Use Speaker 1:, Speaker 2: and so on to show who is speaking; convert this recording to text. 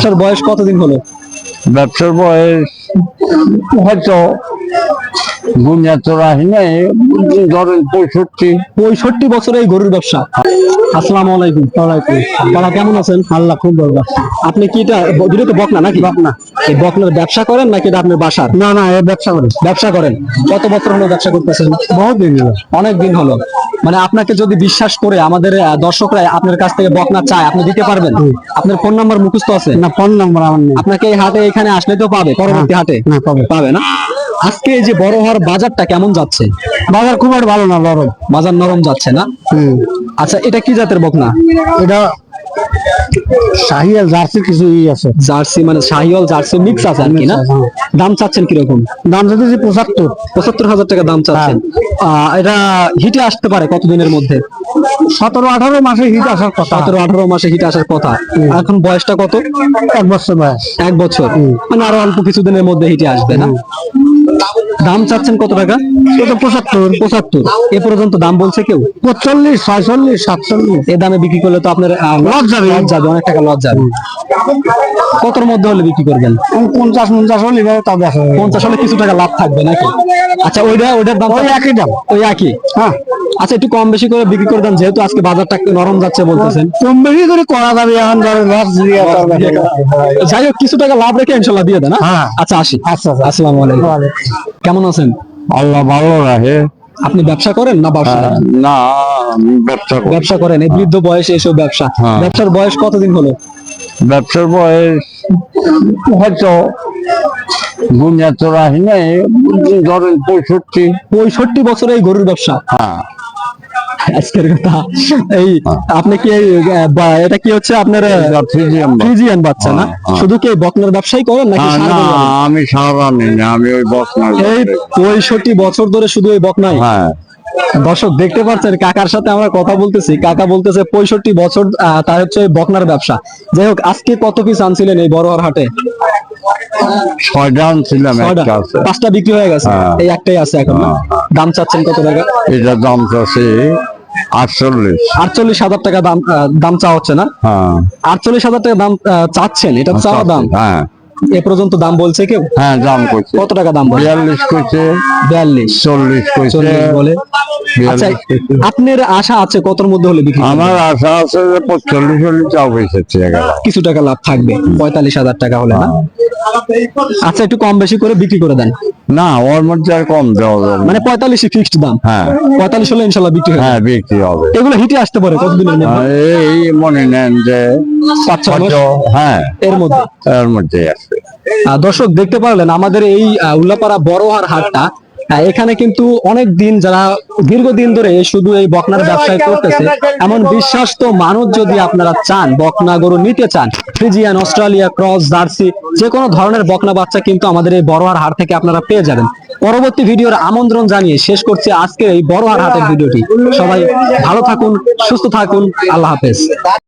Speaker 1: ব্যবসার বয়স কতদিন হলো?
Speaker 2: ব্যবসার বয়স হয়তো গুনিয়া তো রাহি নাই ধরেন পঁয়ষট্টি।
Speaker 1: পঁয়ষট্টি বছরে এই গরুর ব্যবসা। আসসালামু আলাইকুম তারা কেমন আছেন? আল্লাহ খুব ভালো আপনি কি এটা দুটো তো বকনা নাকি? বকনা। এই বকনার ব্যবসা করেন নাকি এটা আপনার বাসার? না না এই ব্যবসা করেন ব্যবসা করেন। কত বছর হলো ব্যবসা করতেছেন? বহুত দিন হলো। অনেক দিন হলো। মানে আপনাকে যদি বিশ্বাস করে আমাদের দর্শকরা আপনার কাছ থেকে বকনা চায় আপনি দিতে পারবেন। আপনার ফোন নাম্বার মুখস্থ আছে?
Speaker 3: না ফোন নাম্বার আমার নেই।
Speaker 1: আপনাকে এই হাটে এখানে আসলে তো পাবে পরবর্তী হাটে?
Speaker 3: না পাবে।
Speaker 1: পাবে না? আজকে এই যে বড় হওয়ার বাজারটা কেমন যাচ্ছে?
Speaker 3: বাজার খুব আর ভালো না নরম।
Speaker 1: বাজার নরম যাচ্ছে না? আচ্ছা এটা কি জাতের বকনা?
Speaker 3: এটা শাহিয়াল জার্সি কিছু ই আছে।
Speaker 1: জার্সি মানে শাহিয়াল জার্সি মিক্স আছে আর কি না?
Speaker 3: হ্যাঁ।
Speaker 1: দাম চাচ্ছেন কীরকম?
Speaker 3: দাম যদি পঁচাত্তর।
Speaker 1: পঁচাত্তর হাজার টাকা দাম চাচ্ছেন। আহ, এটা হিটে আসতে পারে কতদিনের মধ্যে?
Speaker 3: সতেরো আঠারো মাসে হিট আসার কথা।
Speaker 1: সতেরো আঠারো মাসে হিট আসার কথা। এখন বয়সটা কত?
Speaker 3: এক বছর বয়স।
Speaker 1: এক বছর। মানে আরও অল্প কিছুদিনের মধ্যে হিটে আসবে না? দাম চাচ্ছেন কত টাকা?
Speaker 3: এটা পঁচাত্তর।
Speaker 1: পঁচাত্তর। এ পর্যন্ত দাম বলছে কেউ?
Speaker 3: পঁচল্লিশ ছয়চল্লিশ সাতচল্লিশ।
Speaker 1: এ দামে বিক্রি করলে তো আপনার
Speaker 3: লস যাবে।
Speaker 1: লস যাবে অনেক টাকা লস যাবে কতর মধ্যে হলে বিক্রি করবেন?
Speaker 3: পঞ্চাশ পঞ্চাশ হলে এভাবে তা দেখা যাবে।
Speaker 1: পঞ্চাশ হলে কিছু টাকা লাভ থাকবে নাকি? আচ্ছা ওইটা ওইটার দাম
Speaker 3: ওই একই দাম।
Speaker 1: ওই একই?
Speaker 3: হ্যাঁ।
Speaker 1: আচ্ছা একটু কম বেশি করে বিক্রি করে দেন যেহেতু আজকে বাজারটা একটু নরম যাচ্ছে বলতেছেন।
Speaker 3: কম বেশি করে করা যাবে এখন।
Speaker 1: যাই হোক কিছু টাকা লাভ রেখে ইনশাল্লাহ দিয়ে দেন হ্যাঁ?
Speaker 3: হ্যাঁ।
Speaker 1: আচ্ছা আসি।
Speaker 3: আচ্ছা আচ্ছা।
Speaker 1: আসসালামু আলাইকুম। কেমন আছেন?
Speaker 2: আল্লাহ ভালো রাখে।
Speaker 1: আপনি ব্যবসা করেন না ব্যবসা?
Speaker 2: না ব্যবসা
Speaker 1: ব্যবসা করেন এই বৃদ্ধ বয়সে এসব ব্যবসা।
Speaker 2: হ্যাঁ।
Speaker 1: ব্যবসার বয়স কতদিন হলো?
Speaker 2: ব্যবসার বয়স হয়তো গুনিয়া তো রাহি নাই ধরেন পঁয়ষট্টি।
Speaker 1: পঁয়ষট্টি বছরে এই গরুর ব্যবসা?
Speaker 2: হ্যাঁ।
Speaker 1: আজকের কথা। এই আপনি কি এটা কি হচ্ছে আপনার ফ্রিজিয়ান বাচ্চা। না?
Speaker 2: হ্যাঁ, হ্যাঁ।
Speaker 1: শুধু কি বকনার ব্যবসাই করেন নাকি
Speaker 2: হ্যাঁ, না আমি সারা নেই আমি ওই বসনার
Speaker 1: এই পঁয়ষট্টি বছর ধরে শুধু ওই বকনাই
Speaker 2: হ্যাঁ।
Speaker 1: দর্শক দেখতে পাচ্ছেন কাকার সাথে আমরা কথা বলতেছি। কাকা বলতেছে পঁয়ষট্টি বছর তার হচ্ছে বকনার ব্যবসা। যাই হোক আজকে কত পিস আনছিলেন এই বড়হার হাটে? পাঁচটা বিক্রি হয়ে গেছে।
Speaker 2: হ্যাঁ।
Speaker 1: এই একটাই আছে এখন দাম চাচ্ছেন কত টাকা?
Speaker 2: এটা দাম আছে আটচল্লিশ।
Speaker 1: আটচল্লিশ হাজার টাকা দাম দাম চাওয়া হচ্ছে না?
Speaker 2: হ্যাঁ।
Speaker 1: আটচল্লিশ হাজার টাকা দাম চাচ্ছেন? এটা চাওয়া দাম।
Speaker 2: হ্যাঁ।
Speaker 1: এ পর্যন্ত দাম বলছে কেউ?
Speaker 2: হ্যাঁ দাম করছে
Speaker 1: কত টাকা দাম
Speaker 2: বিয়াল্লিশ কইছে।
Speaker 1: বিয়াল্লিশ।
Speaker 2: চল্লিশ কইছে।
Speaker 1: বলে। আচ্ছা আপনার আশা আছে কতর মধ্যে হলে বিক্রি
Speaker 2: আমার আশা আছে যে পঁয়তাল্লিশ চল্লিশ চাও এসেছে
Speaker 1: কিছু টাকা লাভ থাকবে। পঁয়তাল্লিশ হাজার টাকা হলে না? আচ্ছা একটু কম বেশি করে বিক্রি করে দেন।
Speaker 2: না ওর মধ্যে আর কম দেওয়া যাবে।
Speaker 1: মানে পঁয়তাল্লিশ ফিক্সড দাম।
Speaker 2: হ্যাঁ।
Speaker 1: পঁয়তাল্লিশ হলে ইনশাল্লাহ বিক্রি হবে।
Speaker 2: হ্যাঁ বিক্রি হবে।
Speaker 1: এগুলো হিটে আসতে পারে কতদিনের মধ্যে?
Speaker 2: এই মনে নেন যে
Speaker 1: পাঁচ
Speaker 2: হ্যাঁ।
Speaker 1: এর মধ্যে?
Speaker 2: এর মধ্যে আসবে।
Speaker 1: দর্শক দেখতে পারলেন আমাদের এই উল্লাপাড়া বড়হার হাটটা এখানে কিন্তু অনেক দিন যারা দীর্ঘদিন ধরে শুধু এই বকনার ব্যবসায় করতেছে এমন বিশ্বাস্ত মানুষ যদি আপনারা চান বকনা গরু নিতে চান ফ্রিজিয়ান অস্ট্রেলিয়া ক্রস জার্সি যে কোনো ধরনের বকনা বাচ্চা কিন্তু আমাদের এই বড়হার হাট থেকে আপনারা পেয়ে যাবেন। পরবর্তী ভিডিওর আমন্ত্রণ জানিয়ে শেষ করছি আজকের এই বড়হার হাটের ভিডিওটি। সবাই ভালো থাকুন সুস্থ থাকুন আল্লাহ হাফেজ।